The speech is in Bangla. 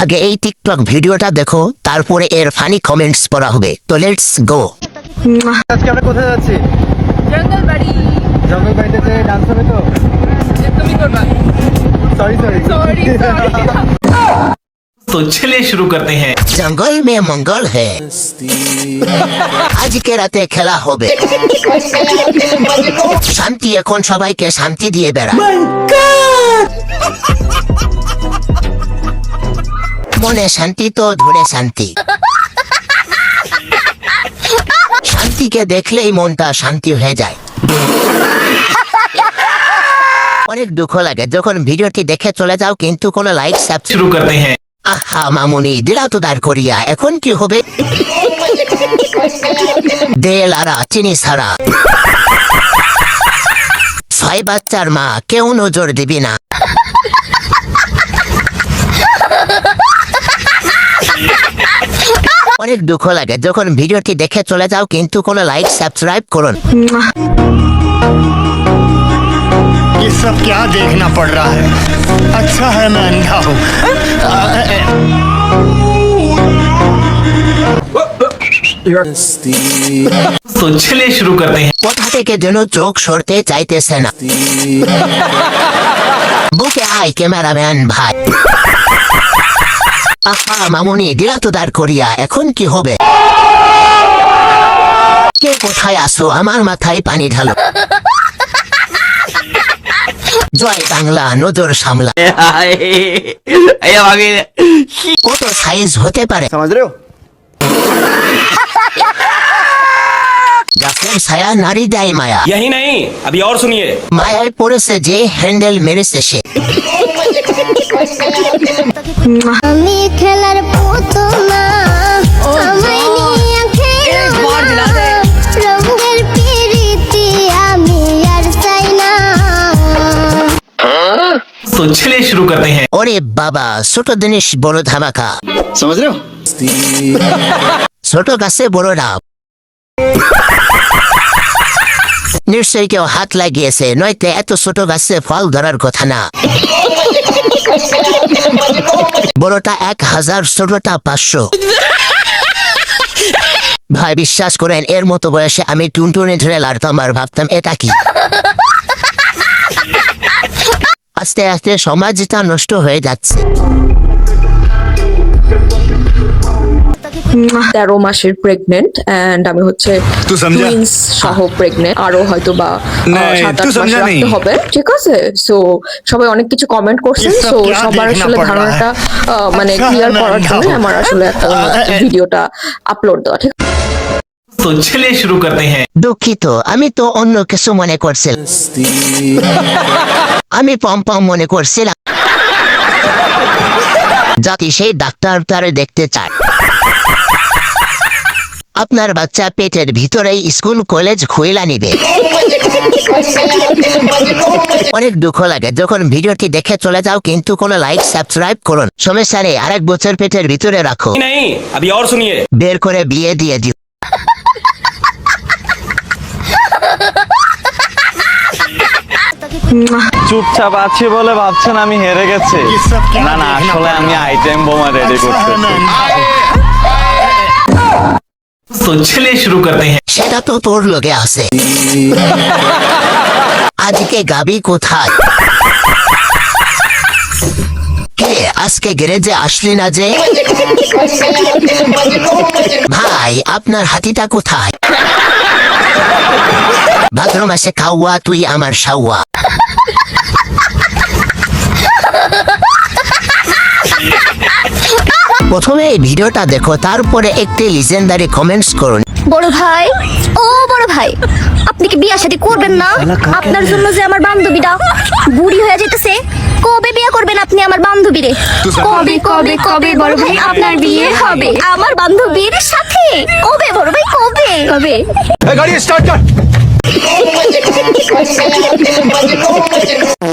আগে এই টিকটক ভিডিওটা দেখো তারপরে এর ফানি কমেন্টস পড়া হবে তো লেটস গো আজকে আমরা কোথায় যাচ্ছি জঙ্গল বাড়ি জঙ্গল বাড়িতে যে ডান্স হবে তো যে তুমি করবা সরি সরি সরি সরি तो चलिए शुरू करते हैं জঙ্গল মে মঙ্গল হে আজকে রাতে খেলা হবে শান্তি এখন সবাইকে শান্তি দিয়ে বেড়া মনে শান্তি তো ধরে শান্তি। শান্তিকে দেখলেই মনটা শান্তি হয়ে যায়। অনেক দুঃখ লাগে যখন ভিডিওটি দেখে চলে যাও কিন্তু কোনো লাইক শুরু করতে হ্যাঁ। আহা মামুনি দিলা তো দাঁড় করিয়া এখন কি হবে? দে লারা চিনি সারা ছয় বাচ্চার মা কেউ নজর দিবি না। অনেক দুঃখ লাগে যখন ভিডিওটি দেখে চলে যাও কিন্তু কোনো লাইক সাবস্ক্রাইব করুন ये सब क्या देखना पड़ रहा है अच्छा है मैं अंधा हूँ तो चलिए शुरू करते हैं কোথা থেকে যেন চোখ সরতে চাইতেছে না বুকে আয় ক্যামেরাম্যান ভাই আহা মামুনি দিলা তো দাঁড় করিয়া এখন কি হবে কে কোথায় আসো আমার মাথায় পানি ঢালো জয় বাংলা নজর সামলা কত সাইজ হতে পারে समझ रहे हो গাছের ছায়া নারী দেয় মায়া यही नहीं अभी और सुनिए মায়ায় পড়েছে যে হ্যান্ডেল মেরেছে সে আমি খেলার পুতুলা আমায় নিয়ে খেলো না। রঙের পিরিতি আমি আর চাই না तो चलिए शुरू करते हैं ওরে বাবা ছোট জিনিস বড় ধামাকা समझ रहे हो ছোট গাছে বড় ডাব নিশ্চয়ই কেউ হাত লাগিয়েছে, নয়তো এত ছোট গাছে ফল ধরার কথা না। বড়টা এক হাজার, ছোটটা পাঁচশো। ভাই, বিশ্বাস করেন, এর মতো বয়সে আমি টুনটুনি ধরে লাড়তাম আর ভাবতাম এটা কি? আস্তে আস্তে সমাজটা নষ্ট হয়ে যাচ্ছে। তেরো মাসের প্রেগনেন্ট অ্যান্ড আমি হচ্ছে টুইন্স সহ প্রেগনেন্ট আরও হয়তো বা হবে। ঠিক আছে? সো সবাই অনেক কিছু কমেন্ট করছে সো সবার আসলে ধারণাটা মানে ক্লিয়ার করার জন্য আমার আসলে একটা ভিডিওটা আপলোড দেওয়া ঠিক দুঃখিত আমি তো অন্য কিছু মনে করছিলাম। আমি পম পম মনে করছিলাম। যাতে সেই ডাক্তার তারে দেখতে চায়। আপনার বাচ্চা পেটের ভিতরে স্কুল কলেজ খুইলা নিবে। অনেক দুঃখ লাগে। যখন ভিডিওটি দেখে চলে যাও কিন্তু কোনো লাইক সাবস্ক্রাইব করুন। সমস্যা নেই আরেক বছর পেটের ভিতরে রাখো। বের করে বিয়ে দিয়ে দিও। চুপচাপ আছি বলে ভাবছেন আমি হেরে গেছি। না না আসলে আমি আইটেম বোমা রেডি করছি तो चलिए शुरू करते हैं সেটা তো তোর লোকে আছে আজকে গাবি কোথায় কে আজকে গ্যারেজে আসলি না যে ভাই আপনার হাতিটা কোথায় ভাদ্র মাসে খাওয়া তুই আমার সাওয়া প্রথমে এই ভিডিওটা দেখো তারপরে একটি লিজেন্ডারি কমেন্টস করুন। বড় ভাই ও বড় ভাই আপনি কি বিয়ে শাদী করবেন না? আপনার জন্য যে আমার বান্ধবীটা বুড়ি হয়ে যেতেছে কবে বিয়ে করবেন আপনি আমার বান্ধবী রে কবে কবে কবে বড় ভাই আপনার বিয়ে হবে? আমার বান্ধবীর সাথে। কবে বড় ভাই কবে? কবে? গাড়ি স্টার্ট কর।